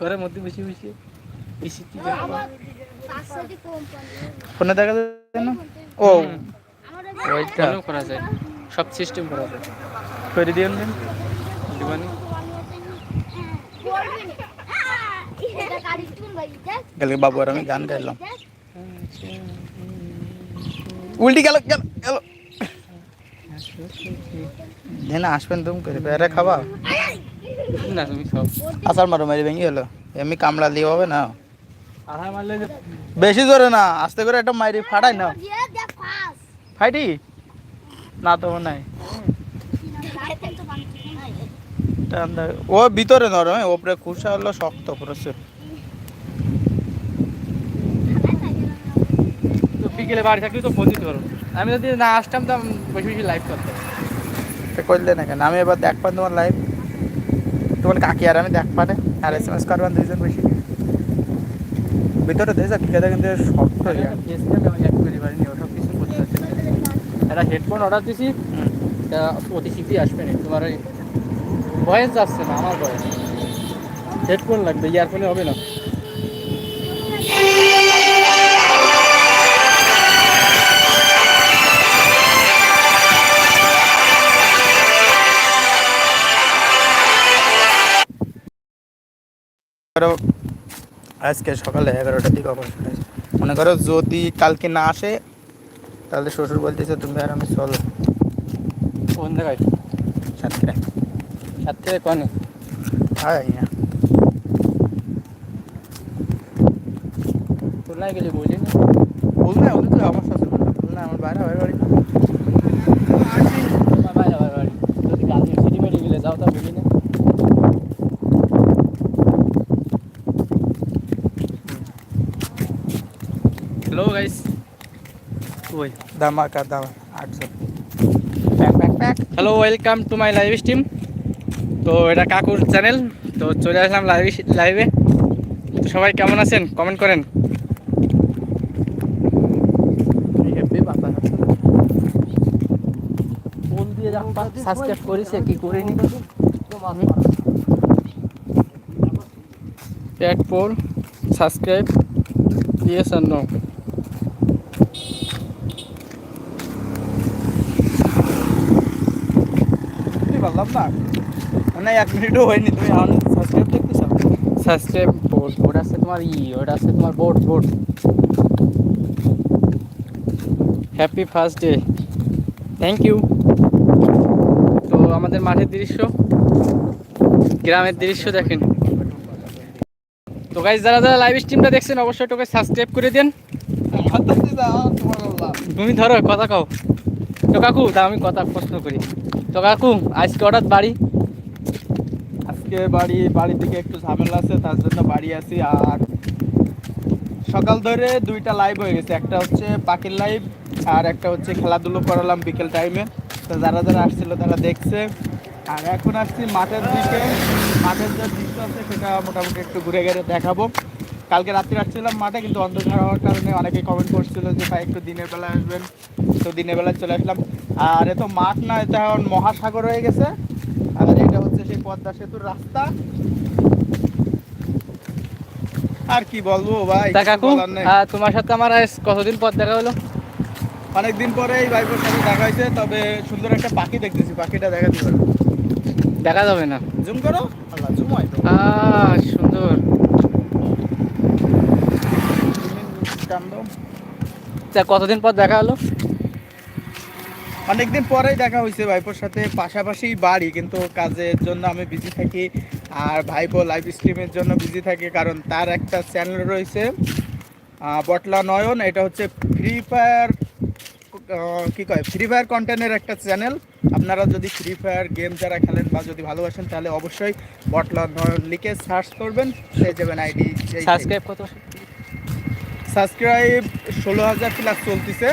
ঘরের মধ্যে বসে বসে ফোনে দেখা যায় না? ও। ওইটা করা যায়। সব সিস্টেম করা যায়। করে দিয়ে দিন দিবানি। কালকে বাবু আর আমি গান গাইলাম। উল্টি গেল গেল গেল। না আসবেন তুমি করে পেয়ারা খাবা। না তুমি সব আসার মারো মারি ভেঙে গেলো। এমনি কামড়া দিয়ে হবে না। বেশি জোরে না আস্তে করে একটা মাইরি ফাটাই না ফাইটি? না তো নাই। ও ভিতরে নরম ওপরে কুসা হলো শক্ত পুরো তো বিকেলে বাড়ি থাকলে তো ফোন পারো আমি যদি না আসতাম তো বসে বসে লাইভ করতাম। করলে না কেন? আমি এবার দেখবান তোমার লাইভ তোমার কাকি আর আমি দেখ পারে আর এস এম এস করবেন দুইজন বেশি ভিতরে দেশ খেতে কিন্তু শক্ত একটা হেডফোন অর্ডার দিছি অতি শীঘ্রই আসবে না তোমার ওই ভয়েস আসছে না আমার ভয়েস হেডফোন লাগবে ইয়ারফোনে হবে না। ধরো আজকে সকালে এগারোটার দিকে অপারেশন হয়েছে। মনে করো যদি কালকে না আসে তাহলে শ্বশুর বলতেছে তুমি আর আমি চলো। কোন জায়গায়? সাতক্ষীরায় সাত থেকে কনে? হয় না খুলনায় গেলে বলি না। বল না ওদের তো আমার শ্বশুর বল না আমার বাইরে হয় বাড়ি তোমার বাইরে আবার বাড়ি যদি গাজী সিটি মেডি গেলে যাও তা বলি না হ্যালো গাইস ওই ধামাকা দাম আটশো। Hello welcome to my live stream তো এটা কাকুর চ্যানেল তো চলে আসলাম লাইভ লাইভে সবাই কেমন আছেন? কমেন্ট করেন। সাবস্ক্রাইব করেছে কি করিনি প্যাট ফোর সাবস্ক্রাইব ইয়েস আর নো কি না মানে এক মিনিটও হয়নি তুমি এখন সাবস্ক্রাইব দেখতেছ? সাবস্ক্রাইব বোর্ড ওটা আছে তোমার ই ওটা আছে তোমার board board happy first day thank you তো আমাদের মাঠের দৃশ্য গ্রামের দৃশ্য দেখেন। তো গাইজ যারা যারা লাইভ স্ট্রিমটা দেখছেন অবশ্যই তোকে সাবস্ক্রাইব করে দেন। তুমি ধরো কথা কও। তো কাকু তা আমি কথা প্রশ্ন করি। তো কাকু, আজকে হঠাৎ বাড়ি? আজকে বাড়ি বাড়ি থেকে একটু ঝামেলা আছে, তার জন্য বাড়ি আছি আর সকাল ধরে দুইটা লাইভ হয়ে গেছে। একটা হচ্ছে পাখির লাইভ আর একটা হচ্ছে খেলাধুলো করালাম বিকেল টাইমে তো যারা যারা আসছিল তারা দেখছে। আর এখন আসছি মাঠের দিকে। মাঠের যে দৃশ্য আছে সেটা মোটামুটি একটু ঘুরে ঘুরে দেখাবো। কালকে রাত্রে আসছিলাম মাঠে, কিন্তু অন্ধকার হওয়ার কারণে অনেকে কমেন্ট করছিল যে, ভাই, একটু দিনের বেলা আসবেন। তো দিনের বেলা চলে আসলাম। আর এ তো মাঠ না এটা এখন মহাসাগর হয়ে গেছে। আর এটা হচ্ছে সেই পদ্মা সেতুর রাস্তা। আর কি বলব ভাই কাকু তোমার সাথে আমার কতদিন পর দেখা হলো? অনেকদিন পরে এই ভাইপোর সাথে দেখা হয়েছে তবে সুন্দর একটা পাখি দেখতেছি পাখিটা দেখা দিবে দেখা যাবে না? জুম করো। আল্লাহ জুম হয় তো। সুন্দর। কতদিন পর দেখা হলো? অনেকদিন পরেই দেখা হয়েছে ভাইপোর সাথে পাশাপাশি বাড়ি কিন্তু কাজের জন্য আমি বিজি থাকি আর ভাইপো লাইভ স্ট্রিমের জন্য বিজি থাকি কারণ তার একটা চ্যানেল রয়েছে বটলা নয়ন এটা হচ্ছে ফ্রি ফায়ার কি কয়? ফ্রি ফায়ার কন্টেন্টের একটা চ্যানেল আপনারা যদি ফ্রি ফায়ার গেম যারা খেলেন বা যদি ভালোবাসেন তাহলে অবশ্যই বটলা নয়ন লিখে সার্চ করবেন পেয়ে যাবেন আইডি সাবস্ক্রাইব কত সাবস্ক্রাইব ষোলো হাজার প্লাস চলতেছে।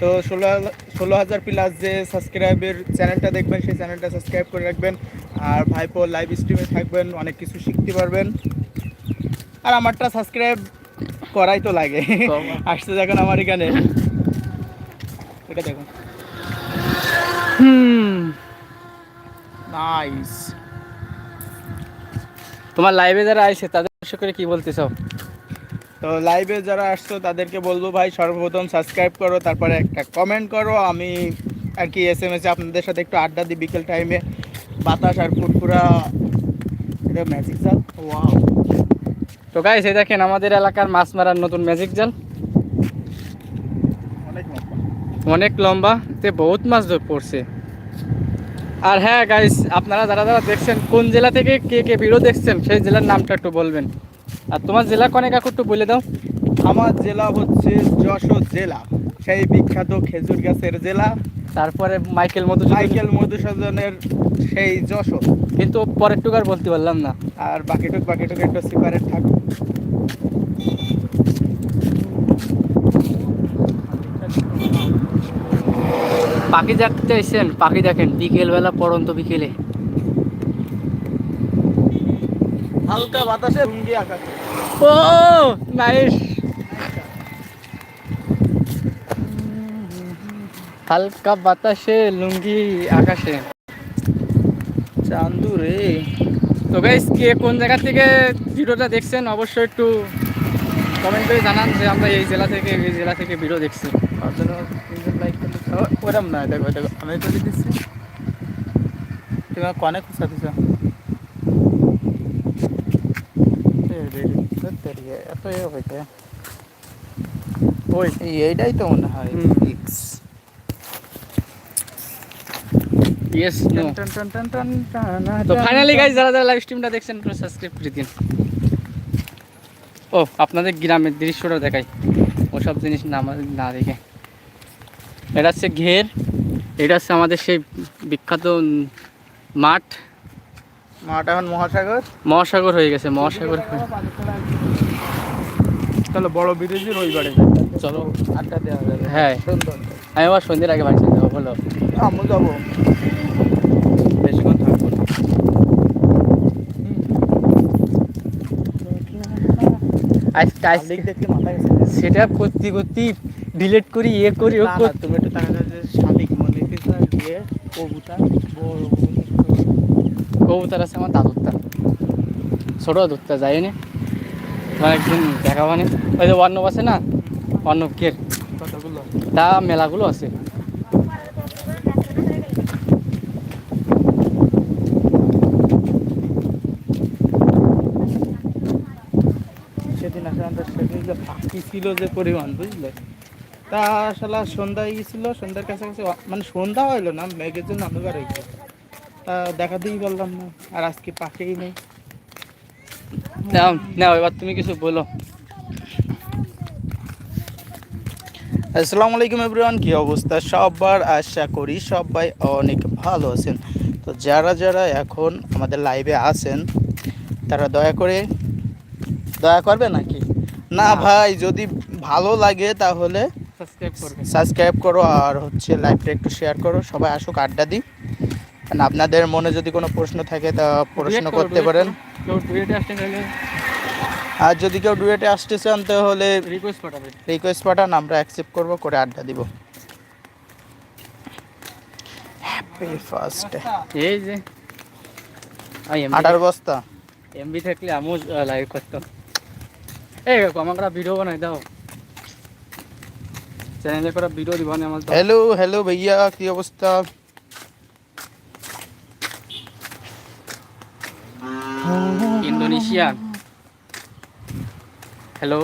তো ষোলো ষোলো হাজার প্লাস যে সাবস্ক্রাইবের চ্যানেলটা দেখবেন সেই চ্যানেলটা সাবস্ক্রাইব করে রাখবেন। আর ভাইপো লাইভ স্ট্রিমে থাকবেন অনেক কিছু শিখতে পারবেন। আর আমারটা সাবস্ক্রাইব করাই তো লাগে। আসতে যখন আমার এখানে। এটা দেখুন। হুম। নাইস তোমার লাইভে যারা আইছে তাদের করে কি বলতে চাও তো লাইভে যারা আসছো তাদেরকে বলব ভাই সর্বপ্রথম সাবস্ক্রাইব করো তারপরে একটা কমেন্ট করো। আমি আর কি এস এম এসে আপনাদের সাথে একটু আড্ডা দিই বিকেল টাইমে বাতাস আর ফুটফুরা এটা ম্যাজিক জাল? ওয়াও তো গাইস এই দেখেন আমাদের এলাকার মাছ মারার নতুন ম্যাজিক জাল। অনেক লম্বা। তে বহুত মাছ ধর পড়ছে। আর হ্যাঁ গাইস আপনারা যারা যারা দেখছেন কোন জেলা থেকে কে কে ভিডিও দেখছেন সেই জেলার নামটা একটু বলবেন। আর তোমার জেলা কনে কাকু একটু বলে দাও? আমার জেলা হচ্ছে যশোর জেলা। সেই বিখ্যাত খেজুর গাছের জেলা। তারপরে মাইকেল মধু মাইকেল মধুসূদনের সেই যশোর। কিন্তু পরের টুকু আর বলতে পারলাম না। আর বাকিটুক বাকিটুক একটু সিপারেট থাকুক পাখি দেখতে এসেছেন? পাখি দেখেন। বিকেলবেলা পড়ন্ত বিকেলে। হালকা বাতাসে রুঙ্গি আকাশ ও নাইস হালকা বাতাসে লুঙ্গি আকাশে চান্দু রে। তো গাইস কে কোন জায়গা থেকে ভিডিওটা দেখছেন, অবশ্যই একটু কমেন্ট করে জানান যে আমরা এই জেলা থেকে, এই জেলা থেকে ভিডিও দেখছি। ওরম না, দেখো দেখো, আমি করে দিচ্ছি। তুমি কনে এত ওই। এইটাই তো মনে হয়। ইয়েস নো তো ফাইনালি যারা যারা লাইভ স্ট্রিমটা দেখছেন পুরো সাবস্ক্রাইব করে দিন। ও আপনাদের গ্রামের দৃশ্যটা দেখাই। ওসব জিনিস না না দেখে। এটা হচ্ছে ঘের। এটা হচ্ছে আমাদের সেই বিখ্যাত মাঠ। মাঠ এখন মহাসাগর? মহাসাগর হয়ে গেছে মহাসাগর। তাহলে বড় বিদেশি রবিবারে। চলো আড্ডা দেওয়া যাবে। হ্যাঁ। সুন্দর। আমি আবার সন্ধ্যের আগে বাড়ি যাব বলো। আমি যাব। বেশিক্ষণ থাকব করতে করতে ডিলিট করি ইয়ে করি তুমি একটু টাকা শালিক মনে কবুতর বড় কবুতর আছে আমার দাদুরটা ছোট দুধটা যাই নি তোমার একদিন দেখাবানি। ওই যে অর্ণব আছে না? অর্ণবকের তা মেলাগুলো আছে। সেদিন আসলে আমাদের সেদিন যে পাখি ছিল যে পরিমাণ বুঝলে? তা আসলে সন্ধ্যা গেছিল সন্ধ্যার কাছাকাছি মানে সন্ধ্যা হইল না মেঘের জন্য অন্ধকার হয়ে গেল তা দেখা দিই বললাম না আর আজকে পাখিই নেই। নাও নাও এবার তুমি কিছু বলো। আসসালামু আলাইকুম এভরিওয়ান কী অবস্থা? সবার আশা করি সবাই অনেক ভালো আছেন। তো যারা যারা এখন আমাদের লাইভে আছেন তারা দয়া করে দয়া করবে নাকি? না। ভাই যদি ভালো লাগে তাহলে সাবস্ক্রাইব করো আর হচ্ছে লাইভটা একটু শেয়ার করো। সবাই আসুক আড্ডা দিই আপনাদের মনে যদি কোনো প্রশ্ন থাকে তা প্রশ্ন করতে পারেন। আর যদি কেউ ডুয়েটে আসতে চান তাহলে রিকোয়েস্ট পাঠান আমরা অ্যাকসেপ্ট করব করে আড্ডা দিব। হ্যাপি ফার্স্ট এই যে আটার বস্তা। এমবি থাকলে আমিও লাইভ করতাম। এই আমার ভিডিও বানাই দাও। চ্যানেলে করা ভিডিও দিব না আমার হ্যালো হ্যালো ভাইয়া কি অবস্থা? इंडोनेशिया हेलो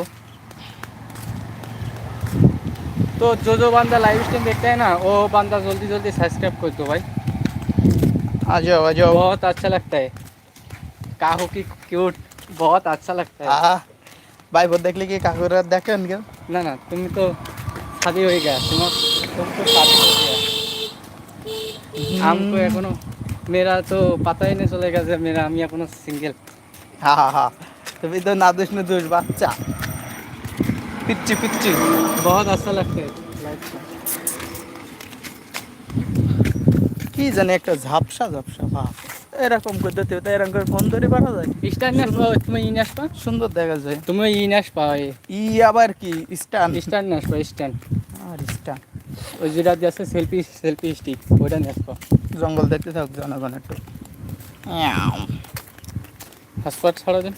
तो जो जो बंदा लाइव स्ट्रीम देखता है ना वो बंदा जल्दी जल्दी सब्सक्राइब कर दो भाई आ जाओ आ जाओ बहुत अच्छा लगता है काहो की क्यूट बहुत अच्छा लगता है আহ ভাই বোন দেখলে কি কাকুরা দেখেন কেউ ना ना तुम तो शादी हो गया तुम तुम तो शादी हो गया हमको एखोनो मेरा तो पता ही नहीं चलेगा যে मेरा আমি এখনো সিঙ্গেল হা হা হা। তুমি তো নাদুস বাচ্চা। পিচ্ছি পিচ্ছি বহুত আচ্ছা লাগছে। কি জানি একটা ঝাপসা ঝাপসা ভাব এরকম করতে হবে তাই এরকম করে কোন ধরে পারা যায়। স্টার নাস পাও তুমি ই নাস পাও? সুন্দর দেখা যায়। তুমি ই নাস পাও ই আবার কি? স্টান স্টার নাস পাও স্টান আর স্টান ওই যেটা আছে সেলফি সেলফি স্টিক ওইটা নাস পাও। জঙ্গল দেখতে থাক জনগণ একটু। হসপিটাল ছাড়া দিন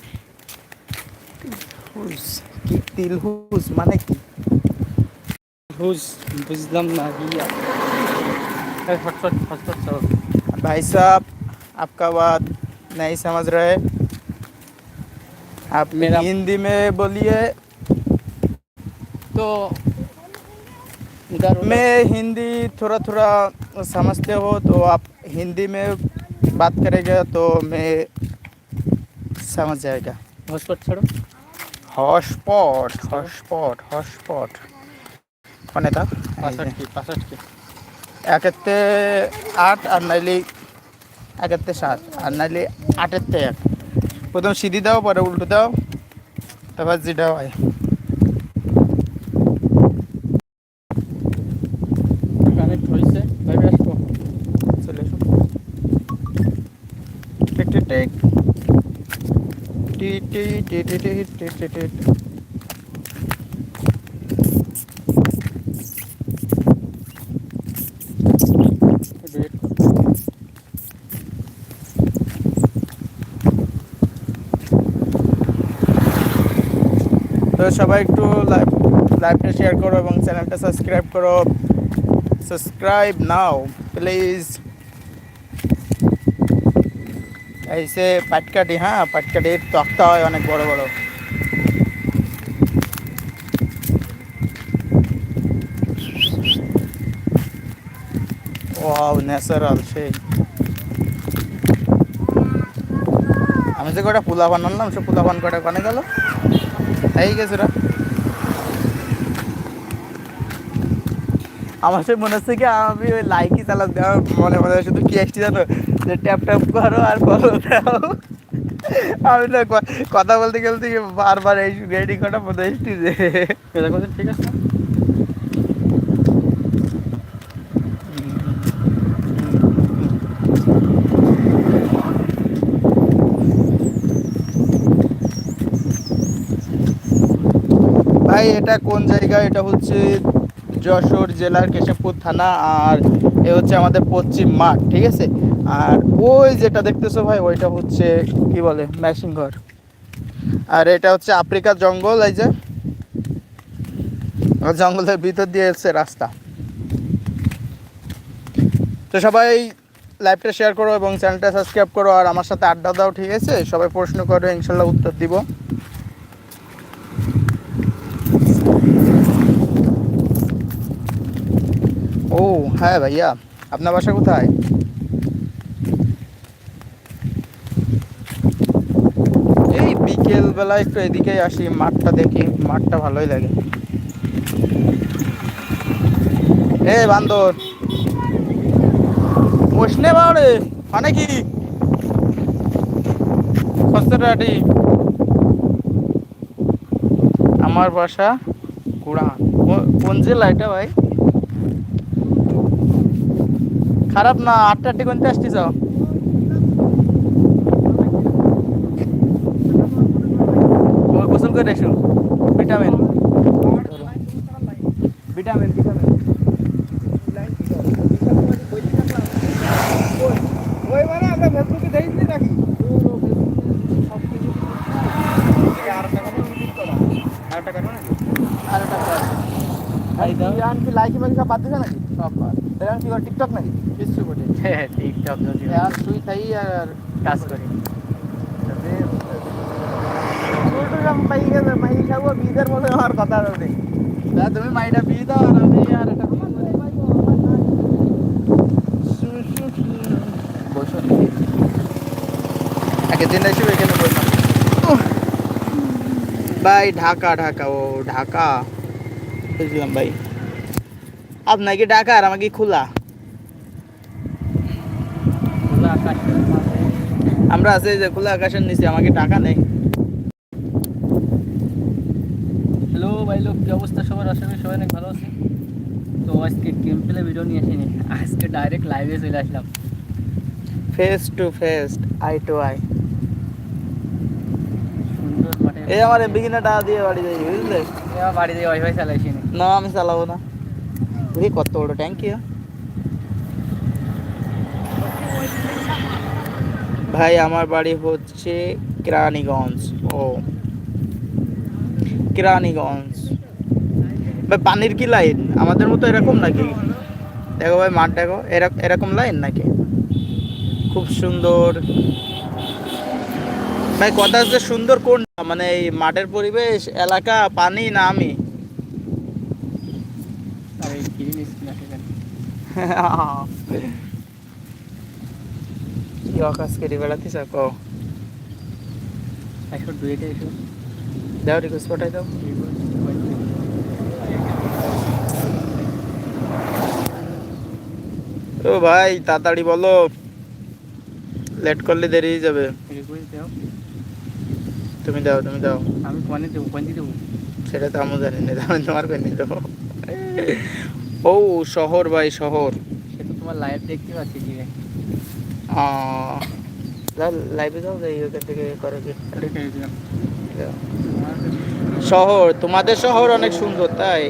তিলহুস কি তিলহুস মানে কি বুঝ বুঝলাম না গিয়া এই হটস্পট হটস্পট চাও भाई साहब आपका बात नहीं समझ रहे आप मेरा- हिंदी में बोलिए तो इधर उधर- मैं हिंदी थोड़ा थोड़ा समझते हो तो आप हिंदी में बात करेगा तो मैं হচ্ছে আমার জায়গা। হটস্পট ছাড়ো। হটস্পট হটস্পট হটস্পট কোনে তা? পাঁচষট্টি পাঁচষট্টি। একেতে আট আর নাইলে একেতে সাত আর নাইলে আটেরতে এক। প্রথম সিঁড়ি দাও পরে উল্টো দাও তারপর যেটা হয় তো সবাই একটু লাইভ লাইভটা শেয়ার করো এবং চ্যানেলটা সাবস্ক্রাইব করো। সাবস্ক্রাইব নাও প্লিজ এই সে পাটকাটি হ্যাঁ? পাটকাটির তক্তা হয় অনেক বড় বড়। ওয়াও, ন্যাচারাল, সেই। আমি যে কটা পোলা পান আনলাম, সে পোলা পান কটা কানে গেল? এই গেছে ওরা আমার সে মনে হচ্ছে কি, আমি ওই লাইকই চালাতে দেওয়া মনে মনে শুধু কি আসছি জানো? যে ট্যাপ ট্যাপ করো আর ফলো দাও। আমি না কথা বলতে গেলতে গিয়ে বারবার এই রেডি করা মনে এসছি যে এটা কথা ঠিক আছে? ভাই এটা কোন জায়গা? এটা হচ্ছে যশোর জেলার কেশবপুর থানা আর এ হচ্ছে আমাদের পশ্চিম মাঠ ঠিক আছে? আর ওই যেটা দেখতেছো ভাই, ওইটা হচ্ছে কি বলে ম্যাশিং ঘর। আর এটা হচ্ছে আফ্রিকার জঙ্গল, এই যে। জঙ্গলের ভিতর দিয়ে এসছে রাস্তা। তো সবাই লাইভটা শেয়ার করো এবং চ্যানেলটা সাবস্ক্রাইব করো, আর আমার সাথে আড্ডা দাও, ঠিক আছে? সবাই প্রশ্ন করো, ইনশাল্লাহ উত্তর দিব। ও হ্যাঁ ভাইয়া, আপনার বাসা কোথায় এই বিকেল বেলা একটু এদিকেই আসি, মাঠটা দেখি, মাঠটা ভালোই লাগে। এ বান্দর। বসনে বাড়ে মানে কি? খস্তরাটি আমার বাসা কুড়ান কোন জেলা এটা ভাই? খারাপ না, আটটা টিকনতে আসছি যাও ও সুগার এসুন ভিটামিন। Vitamin vitamin. টিকটক নাকি? হ্যাঁ, হ্যাঁ, টিকটক কাজ করি। মধ্যে আমার কথা তা তুমি মাইটা বিয়ে দাও আর আমি আর এটা বসো। আগে দিন এসে এখানে বললাম ভাই ঢাকা ঢাকা ও ঢাকা। বুঝলাম ভাই। আপনার কি ঢাকা আর আমাকে খোলা? আমরা আছি যে খোলা আকাশের নিচে আমাকে টাকা নেই। হ্যালো লোক কি অবস্থা সবার? আশা করি সবাই অনেক ভালো আছে তো আজকে গেম প্লে ভিডিও নিয়ে আসিনি আজকে ডাইরেক্ট লাইভে চলে আসলাম। Face to face eye to eye সুন্দর মাঠে এই আমার বিঘিনা টাকা দিয়ে বাড়ি যাই বুঝলে? বাড়ি দিয়ে ওয়াইফাই চালাইছি নি না আমি চালাবো না। দেখি কত বড় ট্যাঙ্কি ভাই আমার বাড়ি হচ্ছে কেরানীগঞ্জ। ও। কেরানীগঞ্জ। ভাই পানির কি লাইন? আমাদের মতো এরকম নাকি? দেখো ভাই মাঠ দেখো এরক- এরকম লাইন নাকি? খুব সুন্দর। ভাই কথা হচ্ছে সুন্দর কোনটা মানে এই মাঠের পরিবেশ এলাকা পানি না আমি? আর এই গ্রিন স্ক্রিন আছে এখানে কি দাও রিকোয়েস্ট পাঠাই দাও। ও ভাই তাড়াতাড়ি বলো। লেট করলে দেরি হয়ে যাবে। তুমি দাও তুমি দাও। আমি কোয়ানে দেবো কোয়ান দিয়ে দেবো? সেটা তো আমি জানি না আমি তোমার করে নিয়ে দেবো? ও শহর ভাই শহর। সে তো তোমার লাইভ দেখতে পাচ্ছি যাও লাইভে যাও যাই ওখান থেকে করে কি। শহর তোমাদের শহর অনেক সুন্দর তাই?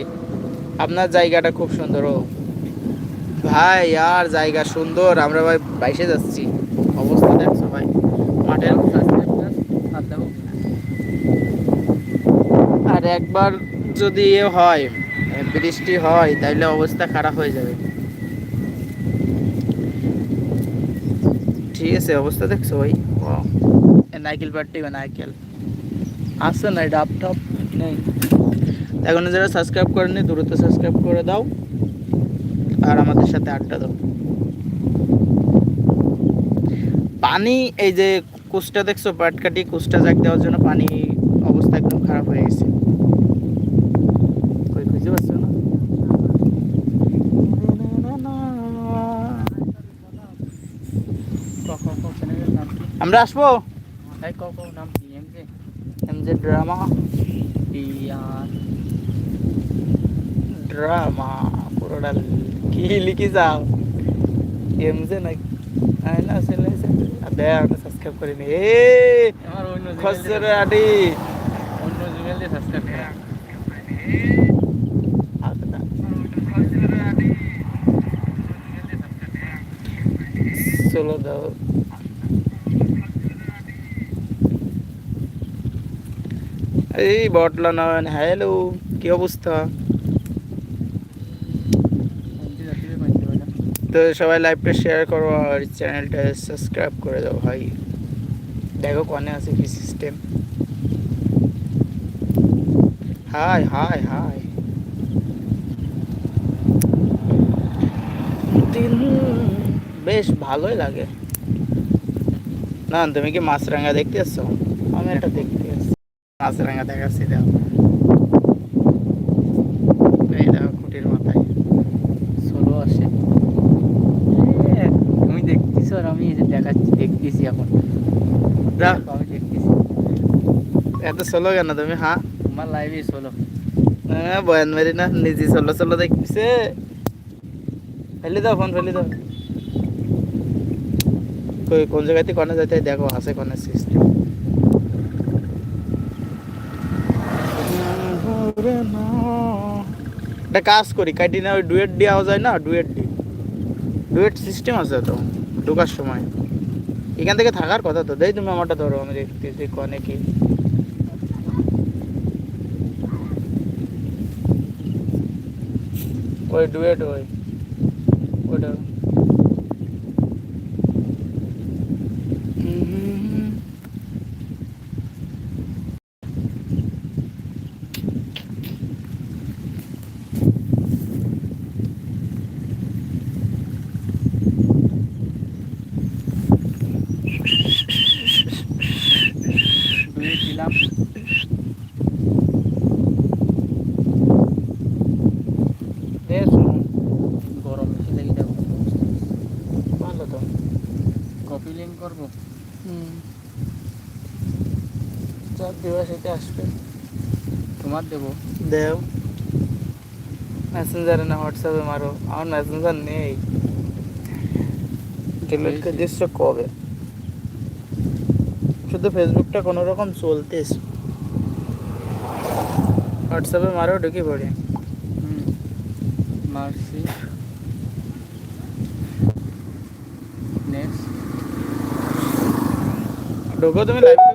আপনার জায়গাটা খুব সুন্দর ও। ভাই আর জায়গা সুন্দর আমরা ভাই বাইশে যাচ্ছি। অবস্থা দেখছ ভাই মাঠের আর একবার যদি এ হয় বৃষ্টি হয় তাহলে অবস্থা খারাপ হয়ে যাবে। ঠিক আছে অবস্থা দেখছ ভাই? নাইকেল পাট্টি বা নাইকেল। আসছে না ডাব টাপ নেই। এখন যারা সাবস্ক্রাইব করেনি দ্রুত সাবস্ক্রাইব করে দাও আর আমাদের সাথে আড্ডা দাও। পানি এই যে কুচটা দেখছ পাটকাটি কুচটা জাগ দেওয়ার জন্য পানি অবস্থা একদম খারাপ হয়ে গেছে। কই খুঁজে পাচ্ছ না? আমরা আসব? নাম কি? M J drama. ইয়ার ড্রামা পুরোটা কি লিখি যাও এম যে নাকি আই না আসলে আবে আমরা সাবস্ক্রাইব করিনি এ আমার অন্য খসরে আডি অন্য জিমেল দিয়ে সাবস্ক্রাইব করা চলো দাও এই বটলা নয়ন হ্যালো, কি অবস্থা? তো সবাই লাইভটা শেয়ার করো আর চ্যানেলটা সাবস্ক্রাইব করে দাও ভাই। দেখো কনে আছে কি সিস্টেম হাই হাই হাই দিন বেশ ভালোই লাগে। না, তুমি কি মাছরাঙা দেখতে আসছো আমি এটা আসছি মাছরাঙা দেখাচ্ছি দাও এই দেখো খুঁটির মাথায়। সোলো আসে। তুমি দেখতেছো আর আমি যে দেখাচ্ছি দেখতেছি এখন। দাও আমি দেখতেছি। এত সোলো কেন তুমি হ্যাঁ তোমার লাইভে সোলো হ্যাঁ বয়ান মেরি না নিজে সোলো সোলো দেখতেছে। ফেলে দাও ফোন ফেলে দাও। কই কোন জায়গাতে কনে যাইতে দেখো আছে কনে সিস্টেম একটা কাজ করি কাটি না ওই ডুয়েট দেওয়া যায় না, ডুয়েট দি ডুয়েট সিস্টেম আছে তো, ঢোকার সময়। এখান থেকে থাকার কথা তো, দেই তুমি আমারটা ধরো, আমি দেখতেছি কনে কি ওই ডুয়েট ওই ওটা তুমি দিলাম এ শুনো গরম বেশি লেগে যাব ভালো তো কপি লিঙ্ক করব যা দেওয়া সেটা আসবে তোমার দেবো দেও মেসেঞ্জারে না হোয়াটসঅ্যাপে মারো আমার মেসেঞ্জার নেই ডিলিট করে দিচ্ছ কবে শুধু ফেসবুকটা কোনো রকম চলতেস হোয়াটসঅ্যাপে মারো ঢুকে পড়ে ঢোকো তুমি লাইভ